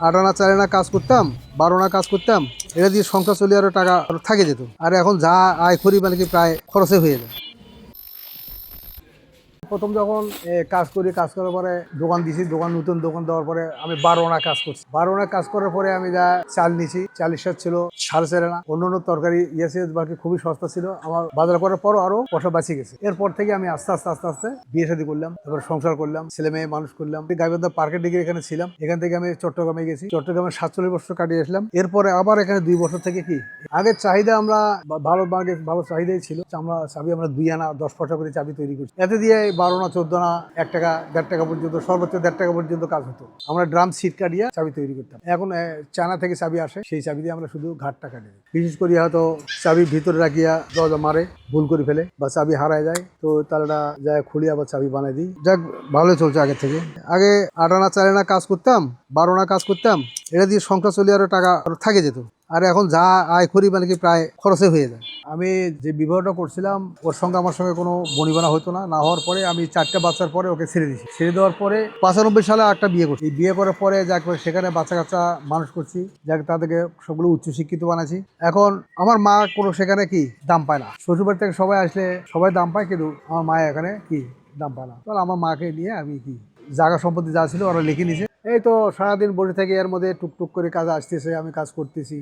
আট আনা, চার আনা কাজ করতাম, বারো আনা কাজ করতাম, এটা দিয়ে সংখ্যা চলে আরও টাকা থাকে যেত। আর এখন যা আয় করি মানে কি প্রায় খরচে হয়ে যায়। প্রথম যখন কাজ করি, কাজ করার পরে দোকান দিছি, দোকান, নতুন দোকান দেওয়ার পরে আমি বারো আনা কাজ করছি। বারোনা কাজ করার পরে আমি যা চাল নিছি, চালের সাথে ছিল সাড়ে চার আনা। অন্য অন্য তরকারি ইয়েছে বাকি খুবই সস্তা ছিল। আমার বাজার করার পরও আরও পয়সা বাঁচিয়ে গেছে। এরপর থেকে আমি আস্তে আস্তে আস্তে আস্তে বিয়ে শাদী করলাম, তারপর সংসার করলাম, ছেলে মেয়ে, মানুষ করলাম। গাইবান্ধা পার্কের দিকে এখানে ছিলাম, এখান থেকে আমি চট্টগ্রামে গেছি। চট্টগ্রামে সাতচল্লিশ বছর কাটিয়ে আসলাম। এরপরে আবার এখানে দুই বছর থেকে কি আগের চাহিদা আমরা ভালো ভালো চাহিদাই ছিল। আমরা চাবি আমরা দুই আনা, দশ পয়সা করে চাবি তৈরি করছি। এতে দিয়ে বারো না চোদ্দ না এক টাকা, দেড় টাকা পর্যন্ত, সর্বোচ্চ দেড় টাকা পর্যন্ত কাজ হতো। আমরা ড্রাম সিট কাটিয়ে চাবি তৈরি করতাম। এখন চানা থেকে চাবি আসে, সেই চাবি দিয়ে আমরা শুধু ঘাটটা কাটি বিশেষ করে হয়তো চাবি ভিতরে রাখিয়া দরজা মারে। ভুল করে ফেলে বা চাবি হারায় যায়, তো তারা যায় খুলে আবার চাবি বানাই দিই। যাক ভালোই চলছে আগে থেকে। আগে আট আনা, চার আনা কাজ করতাম, বারো আনা কাজ করতাম, এটা দিয়ে সংখ্যা চলে আরও টাকা থাকে যেত। আর এখন যা আয় করি মানে কি প্রায় খরচে হয়ে যায়। আমি যে বিবাহটা করছিলাম, ওর সঙ্গে আমার সঙ্গে কোনো বনিবনা হতো না। না হওয়ার পরে আমি চারটে বাচ্চার পরে ওকে ছেড়ে দিয়েছি। ছেড়ে দেওয়ার পরে পঁচানব্বই সালে একটা বিয়ে করছি। বিয়ে করার পরে যাক, সেখানে বাচ্চা কাচ্চা মানুষ করছি। যাক, তাদেরকে সবগুলো উচ্চশিক্ষিত বানাচ্ছি এখন আমার মা কোনো সেখানে কি দাম পায় না। শ্বশুরবাড়ি থেকে সবাই আসলে সবাই দাম পায়, কিন্তু আমার মায়ের এখানে কি দাম পায় না তাহলে আমার মাকে নিয়ে আমি কি জায়গা সম্পত্তি যা ছিল ওরা লিখে নিছে এই তো সারাদিন বসে থেকে এর মধ্যে টুকটুক করে কাজ আসতেছে, আমি কাজ করতেছি।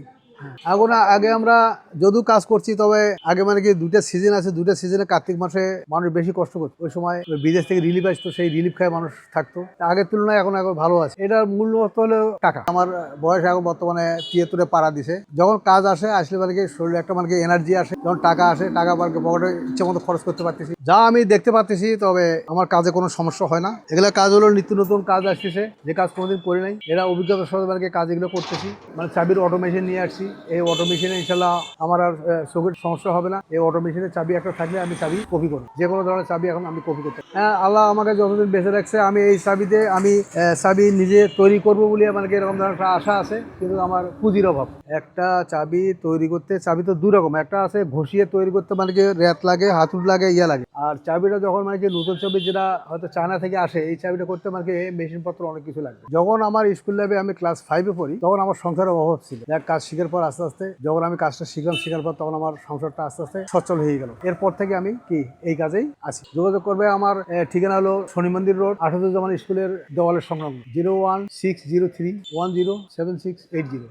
এখন আগে আমরা যদিও কাজ করছি, তবে আগে মানে কি দুটা সিজন আছে দুটা সিজনে কার্তিক মাসে মানুষ বেশি কষ্ট করতো। ওই সময় বিদেশ থেকে রিলিফ আসতো, সেই রিলিফ খায় মানুষ থাকতো। আগের তুলনায় এখন এখন ভালো আছে। এটার মূল্য হলো টাকা। আমার বয়স এখন বর্তমানে তিয়াত্তরে পাড়া দিছে। যখন কাজ আসে, আসলে মানে কি শরীরে একটা মানে কি এনার্জি আসে, যখন টাকা আসে, টাকা মানে পকেটে ইচ্ছে মতো খরচ করতে পারতেছি। যা আমি দেখতে পাচ্তেছি তবে আমার কাজে কোনো সমস্যা হয় না। এগুলো কাজ হলো নিত্য নতুন কাজ আসতেছে, যে কাজ কোনোদিন করি নাই। এরা অভিজ্ঞতার সাথে মানে কাজ এগুলো করতেছি। মানে চাবির অটোমেশন নিয়ে আসছি। এই অটোমেশনে ইনশাল্লাহ আমার আর চোখের সমস্যা হবে না। এই অটোমেশনের চাবি একটা থাকলে আমি চাবি কপি করি যে কোনো ধরনের চাবি এখন আমি কপি করতে হ্যাঁ আল্লাহ আমাকে যতদিন বেঁচে রাখছে, আমি এই চাবিতে আমি চাবি নিজে তৈরি করব বলে কি এরকম ধরনের একটা আশা আছে, কিন্তু আমার পুঁজির অভাব। একটা চাবি তৈরি করতে, চাবি তো দু রকম একটা আছে ঘষিয়ে তৈরি করতে মানে কি রেত লাগে, হাতুড় লাগে, ইয়া লাগে। আর চাবিটা যখন মানে কি নতুন চাবি যেটা হয়তো চায়না থেকে আসে, এই চাবিটা করতে মানে কি মেশিনপত্র অনেক কিছু লাগে যখন আমার স্কুল লাইফে আমি ক্লাস ফাইভে পড়ি, তখন আমার সংসারের অভাব ছিল। যাক, কাজ শিখার পর আস্তে আস্তে যখন আমি কাজটা শিখলাম, শেখার পর তখন আমার সংসারটা আস্তে আস্তে সচ্ছল হয়ে গেল। এরপর থেকে আমি কি? এই কাজেই আছি। যোগাযোগ করবে আমার ঠিকানা হলো শনি মন্দির রোড আঠারো জামান স্কুলের দেওয়ালের সংলগ্ন, zero one six zero three one zero seven six eight zero.